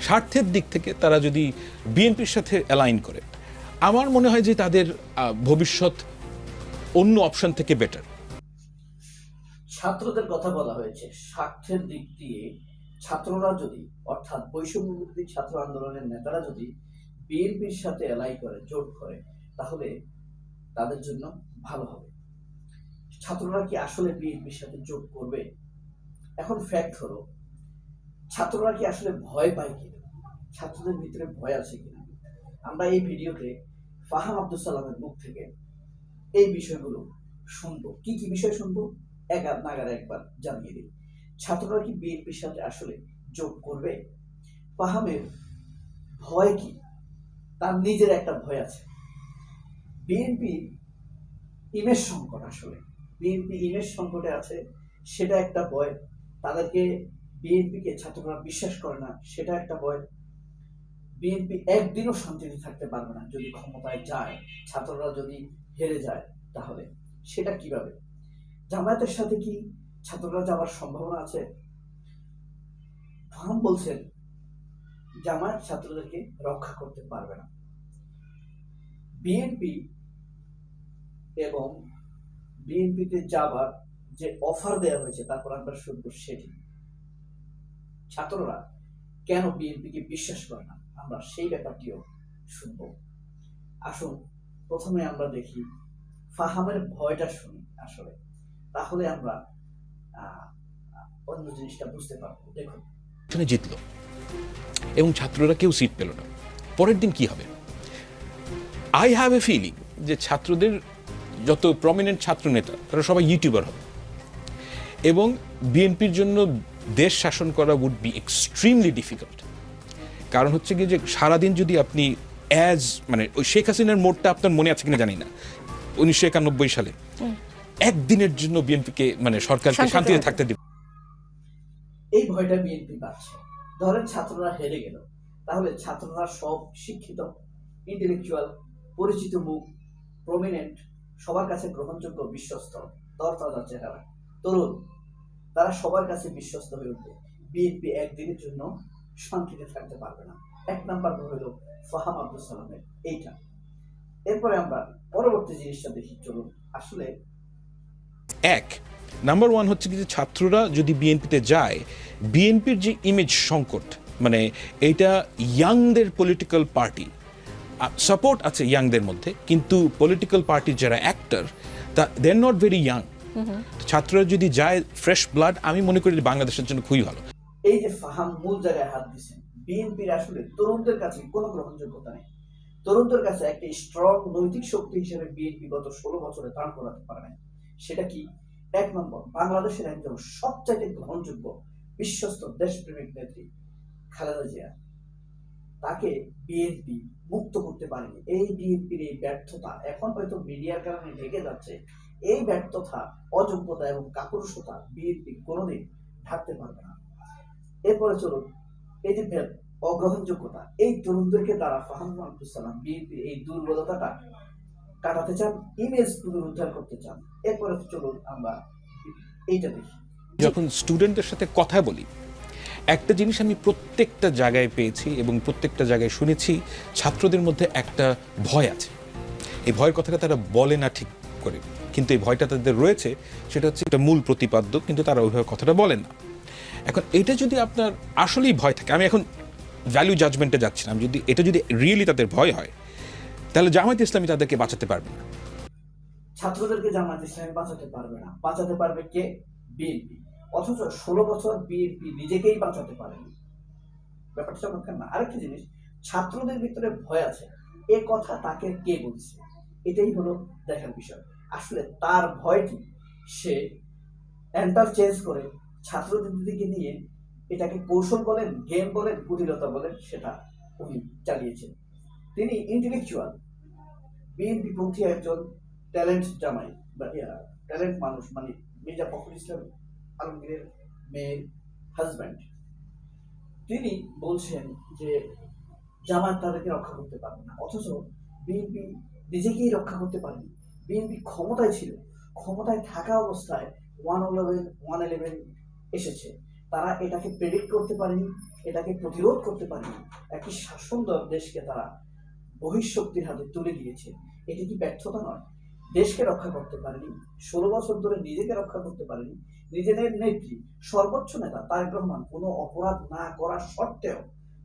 স্বার্থের দিক থেকে তারা যদি বিএনপির সাথে অ্যালাইন করে আমার মনে হয় যে তাদের ভবিষ্যৎ অন্য অপশন থেকে বেটার ছাত্রদের কথা বলা হয়েছে স্বার্থের দিক দিয়ে ছাত্ররা যদি অর্থাৎ বৈষম্য বিরোধী ছাত্র আন্দোলনের নেতারা যদি বিএনপির সাথে এলাই করে জোট করে তাহলে তাদের জন্য ভালো হবে। ছাত্ররা কি আসলে বিএনপির সাথে জোট করবে? এখন ফ্যাক্ট হলো ছাত্ররা কি আসলে ভয় পায় কিনা? ছাত্রদের ভিতরে ভয় আছে কিনা? আমরা এই ভিডিওতে ফাহাম আব্দুল সালামের মুখ থেকে এই বিষয়গুলো শুনব। কি কি বিষয় শুনব? এক নাগারে একবার জানিয়ে দিই। ছাত্ররা কি বিএনপির সাথে আসলে যোগ করবে? ফাহামের ভয় কি? তার নিজের একটা ভয় আছে। বিএনপি ইমেজ সংকট আসলে। বিএনপি ইমেজ সংকটে আছে, সেটা একটা ভয়। তাদেরকে বিএনপিকে ছাত্ররা বিশ্বাস করে না, সেটা একটা ভয়। বিএনপি একদিনও শান্তিতে থাকতে পারবে না যদি ক্ষমতায় যায়, ছাত্ররা যদি হেরে যায়, তাহলে। সেটা কীভাবে? জামায়াতের সাথে কি ছাত্ররা যাওয়ার সম্ভাবনা আছে? ফাহাম বলছেন, জামায়াত ছাত্রদেরকে রক্ষা করতে পারবে না। বিএনপি এবং বিএনপিতে যাবার যে অফার দেওয়া হয়েছে, তারপর আমরা শুনব সেটি। ছাত্ররা কেন বিএনপিকে বিশ্বাস করে না? আমরা সেই ব্যাপারটিও শুনব। আসুন, প্রথমে আমরা দেখি ফাহামের ভয়টা শুনি আসলে। তাহলে আমরা অন্য জিনিসটা বুঝতে পারব। দেখুন। এখানে জিতলো এবং ছাত্ররা কেউ সিট পেল না। পরের দিন কি হবে? আই হ্যাভ এ ফিলিং যে ছাত্রদের যত প্রমিনেন্ট ছাত্র নেতা তারা সবাই ইউটিউবার হবে। এবং বিএনপির জন্য দেশ শাসন করা উড বি এক্সট্রিমলি ডিফিকাল্ট কারণ হচ্ছে কি যে সারাদিন যদি আপনি অ্যাজ মানে ওই শেখ হাসিনার মোড়টা আপনার মনে আছে কিনা জানি না উনিশশো একানব্বই সালে। একদিনের জন্য বিএনপিকে মানে সরকারকে শান্তিতে থাকতে দেবে। এই ভয়টা বিএনপি পাচ্ছে। ধরেন ছাত্ররা হেরে গেল। তাহলে ছাত্ররা সব শিক্ষিত ইন্টেলেকচুয়াল পরিচিত মুখ প্রমিনেন্ট সবার কাছে গ্রহণযোগ্য বিশ্বস্ত তরতাজা চেহারা। তরুণ তারা সবার কাছে বিশ্বস্ত হয়ে উঠবে। বিএনপি একদিনের জন্য শান্তিতে থাকতে পারবে না। এক নাম্বার হইল ফাহাম আব্দুল সালামের। এইটা। এরপরে আমরা পরবর্তী জিনিসটা দেখি, চলুন। আসলে এক, নাম্বার ওয়ান হচ্ছে কি যে ছাত্ররা যদি বিএনপিতে যায় বিএনপির যে ইমেজ সংকট মানে এইটা ইয়াংদের পলিটিক্যাল পার্টি সাপোর্ট আছে ইয়াংদের মধ্যে, কিন্তু পলিটিক্যাল পার্টির যারা অ্যাক্টর তা they are not very young ছাত্ররা যদি যায় ফ্রেশ ব্লাড আমি মনে করি বাংলাদেশের জন্য খুবই ভালো। এই যে ফাহাম মূল জায়গায় হাত দিচ্ছেন বিএনপির আসলে তরুণদের কাছে কোনো গ্রহণযোগ্যতা নেই। তরুণদের কাছে একটা স্ট্রং নৈতিক শক্তি হিসেবে বিএনপি গত ষোলো বছরে দাঁড় করাতে পারে সেটা কি? এক নম্বর, বাংলাদেশের একজন সবচাইতে গ্রহণযোগ্য বিশ্বস্ত দেশপ্রেমিক নেত্রী খালেদা জিয়া। তাকে বিএনপি মুক্ত করতে পারেনি। এই বিএনপির এই ব্যর্থতা এখন হয়তো মিডিয়ার কারণে ঢেকে যাচ্ছে। এই ব্যর্থতা, অযোগ্যতা এবং কাপুরুষতা বিএনপি কোনোদিন ঢাকতে পারবে না। এরপরে চলুন, এই যে অগ্রহণযোগ্যতা, এই তরুণদেরকে তারা ফাহাম আব্দুল বিএনপির এই দুর্বলতাটা কাটাতে চান, ইমেজ পুনরুদ্ধার করতে চান। এরপরে চলুন আমরা এইটা দেখি। যখন স্টুডেন্টদের সাথে কথা বলি, একটা জিনিস আমি প্রত্যেকটা জায়গায় পেয়েছি এবং প্রত্যেকটা জায়গায় শুনেছি, ছাত্রদের মধ্যে একটা ভয় আছে। এই ভয়ের কথাটা তারা বলে না ঠিক করে। কিন্তু এই ভয়টা তাদের রয়েছে, সেটা হচ্ছে একটা মূল প্রতিপাদ্য, কিন্তু তারা ওইভাবে কথাটা বলেন না। এখন এটা যদি আপনার আসলেই ভয় থাকে, আমি এখন ভ্যালু জাজমেন্টে যাচ্ছি না যদি, এটা যদি রিয়েলি তাদের ভয় হয়, তাহলে জামায়াত ইসলামী তাদেরকে বাঁচাতে পারবে না। ছাত্রদেরকে জামাত ইসলামী বাঁচাতে পারবে না। বাঁচাতে পারবে কে? বিএনপি। অথচ ষোলো বছর বিএনপি নিজেকেই বাঁচাতে পারেনি। ব্যাপারটা চমৎকার না। আরেকটা জিনিস, ছাত্রদের ভিতরে ভয় আছে। এ কথা তাকে কে বলছে? এটাই হলো দেখার বিষয়। আসলে তার ভয়টি, সে অ্যান্টার চেঞ্জ করে ছাত্রদের দিকে নিয়ে এটাকে কৌশল বলেন গেম বলেন, কুটিলতা বলেন, সেটা উনি চালিয়েছেন। তিনি ইন্টেলেকচুয়াল বিএনপি পন্থী একজন ট্যালেন্ট জামাই, বা ট্যালেন্ট মানুষ মানে মির্জা ফখরুল ইসলাম আলমগীরের মেয়ের হাজব্যান্ড তিনি বলছেন যে, জামাত তাদেরকে রক্ষা করতে পারবে না, অথচ বিএনপি নিজেকেই রক্ষা করতে পারেনি। বিএনপি ক্ষমতায় ছিল, ক্ষমতায় থাকা অবস্থায় ওয়ান ইলেভেন ওয়ান ইলেভেন এসেছে। তারা এটাকে প্রেডিক্ট করতে পারেনি, এটাকে প্রতিরোধ করতে পারেনি। একটি শাসন দল- দেশকে তারা বহিঃশক্তির হাতে তুলে দিয়েছে। এটি কি ব্যর্থতা নয়? দেশকে রক্ষা করতে পারেনি, ষোলো বছর ধরে নিজেকে রক্ষা করতে পারেনি, নিজেদের নেত্রী, সর্বোচ্চ নেতা তারেক রহমান কোনো অপরাধ না করা সত্ত্বেও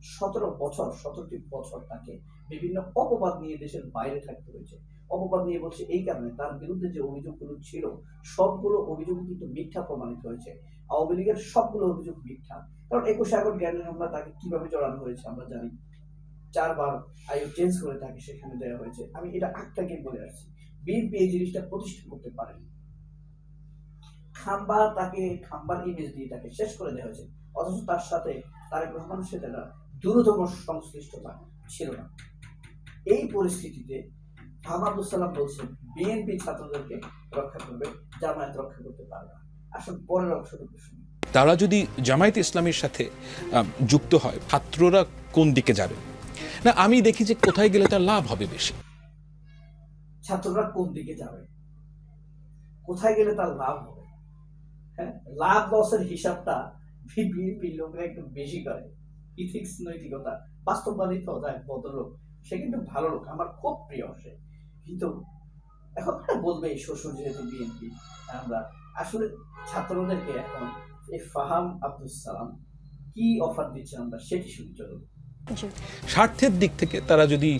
সতেরো বছর, সতেরোটি বছর তাকে বিভিন্ন অপবাদ নিয়ে দেশের বাইরে থাকতে হয়েছে। অপবাদ নিয়ে বলছে, এই কারণে তার বিরুদ্ধে যে অভিযোগগুলো ছিল, সবগুলো অভিযোগ কিন্তু মিথ্যা প্রমাণিত হয়েছে। আওয়ামী লীগের সবগুলো অভিযোগ মিথ্যা। কারণ একুশে আগস্ট জ্ঞানের হামলা তাকে কীভাবে জড়ানো হয়েছে আমরা জানি। চারবার আয়ু চেঞ্জ করে তাকে সেখানে দেওয়া হয়েছে। আমি এটা আটটাকে বলে আসছি। বিএনপি এই জিনিসটা প্রতিষ্ঠা করতে পারেনি। খাম্বা তাকে, খাম্বার ইমেজ দিয়ে তাকে শেষ করে দেওয়া হয়েছে। অথচ তার সাথে তারেক সাথে একটা দ্রুততম সংশ্লিষ্টতা ছিল না। এই পরিস্থিতিতে আহমাদুল সালাম বলছেন বিএনপি ছাত্রদেরকে রক্ষা করবে জামায়াত রক্ষা করতে পারবে না। আসলে পরের অংশটুকু শুনি তারা যদি জামায়াত ইসলামের সাথে যুক্ত হয় ছাত্ররা কোন দিকে যাবে? না আমি দেখি যে কোথায় গেলে তার লাভ হবে বেশি। ছাত্ররা কোন দিকে যাবে? কোথায় গেলে তার লাভ হবে? হ্যাঁ লাভ লসের হিসাবটা বিএনপি লোকরা একটু বেশি করে। ইথিক্স নৈতিকতা বাস্তববাদী তো যায় ভদ্রলোক সে কিন্তু ভালো লোক আমার খুব প্রিয় সে। কিন্তু এখন বলবে শ্বশুর যেহেতু বিএনপি আমরা আসলে ছাত্রদেরকে এখন এই ফাহাম আব্দুল সালাম কি অফার দিচ্ছে আমরা সেটি শুনি চলুন। স্বার্থের দিক থেকে তারা যদি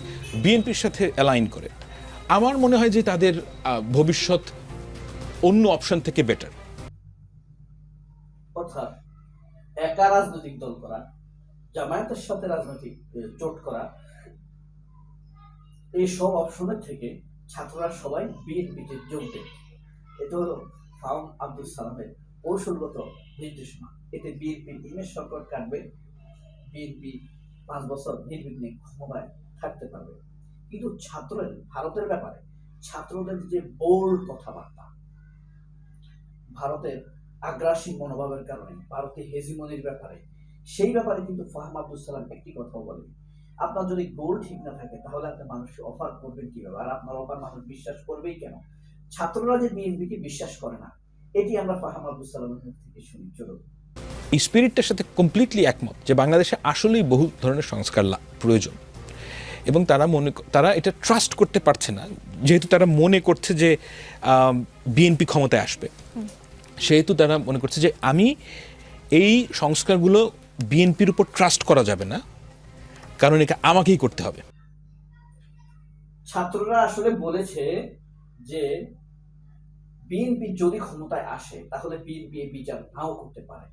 বিএনপির সাথে অ্যালাইন করে আমার মনে হয় যে তাদের ভবিষ্যৎ অন্য অপশন থেকে বেটার অর্থাৎ একা রাজনৈতিক দল করা জামায়াতের সাথে রাজনৈতিক জোট করা এই সব অপশনের থেকে ছাত্ররা সবাই বিএনপিতে যোগ দেবে এটা হলো ফাউম আব্দুল সালামের কৌশলগত নির্দেশনা। এতে বিএনপির ইমেজ সংকট কাটবে। বিএনপি পাঁচ বছর নির্বিঘ্নে ক্ষমতায় থাকতে পারবে। কিন্তু ছাত্রের ভারতের ব্যাপারে ছাত্রদের যে বোল্ড কথাবার্তা, ভারতের আগ্রাসী মনোভাবের কারণে ভারতের হেজিমনির ব্যাপারে, সেই ব্যাপারে কিন্তু ফাহাম আব্দুল সালাম একটি কথাও বলেন। আপনার যদি গোল ঠিক না থাকে তাহলে আপনি মানুষকে অফার করবেন কীভাবে? আর আপনার অফার মানুষ বিশ্বাস করবেই কেন? ছাত্ররা যে বিএনপিকে বিশ্বাস করে না এটি আমরা ফাহাম আব্দুল সালামের মুখ থেকে শুনি চলুন। এই স্পিরিটটার সাথে কমপ্লিটলি একমত যে বাংলাদেশে আসলেই বহু ধরনের সংস্কার লা- প্রয়োজন। এবং তারা মনে তারা এটা ট্রাস্ট করতে পারছে না। যেহেতু তারা মনে করছে যে বিএনপি ক্ষমতায় আসবে। সেহেতু তারা মনে করছে যে আমি এই সংস্কারগুলো বিএনপির উপর ট্রাস্ট করা যাবে না। কারণ এটা আমাকেই করতে হবে। ছাত্ররা আসলে বলেছে যে বিএনপি যদি ক্ষমতায় আসে, তাহলে বিএনপি এই বিচার নাও করতে পারে।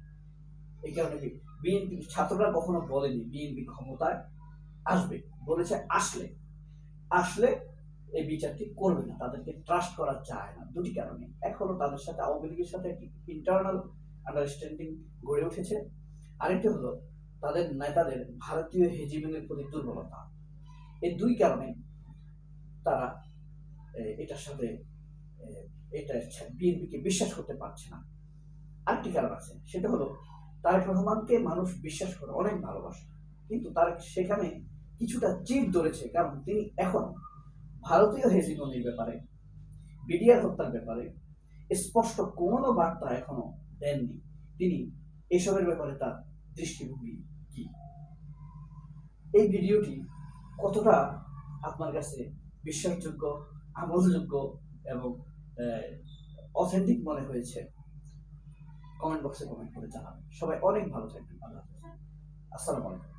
এই কারণে বিএনপি ছাত্ররা কখনো বলেনি বিএনপি ক্ষমতায় আসবে। বলেছে আসলে। আসলে এই বিচারটি করবে না। তাদেরকে ট্রাস্ট করা যায় না। দুটি কারণে। হলো তাদের সাথে আওয়ামী লীগের সাথে একটি ইন্টারনাল আন্ডারস্ট্যান্ডিং গড়ে উঠেছে। আরেকটি হলো তাদের নেতাদের ভারতীয় হেজিমনের প্রতি দুর্বলতা। এই দুই কারণে তারা এটার সাথে এটা বিএনপিকে বিশ্বাস করতে পারছে না। আরেকটি কারণ আছে, সেটা হলো তারেক রহমানকে মানুষ বিশ্বাস করে, অনেক ভালোবাসে। কিন্তু তার সেখানে কিছুটা চিট ধরেছে, কারণ তিনি এখন ভারতীয় হেজিমনির ব্যাপারে, বিডিআর হত্যার ব্যাপারে স্পষ্ট কোনো বার্তা এখনও দেননি। তিনি এসবের ব্যাপারে তার দৃষ্টিভঙ্গি কি? এই ভিডিওটি কতটা আপনার কাছে বিশ্বাসযোগ্য আমলযোগ্য এবং অথেন্টিক মনে হয়েছে? কমেন্ট বক্সে কমেন্ট করে জানাবেন সবাই অনেক ভালো থাকবেন। আল্লাহ আসসালামু আলাইকুম।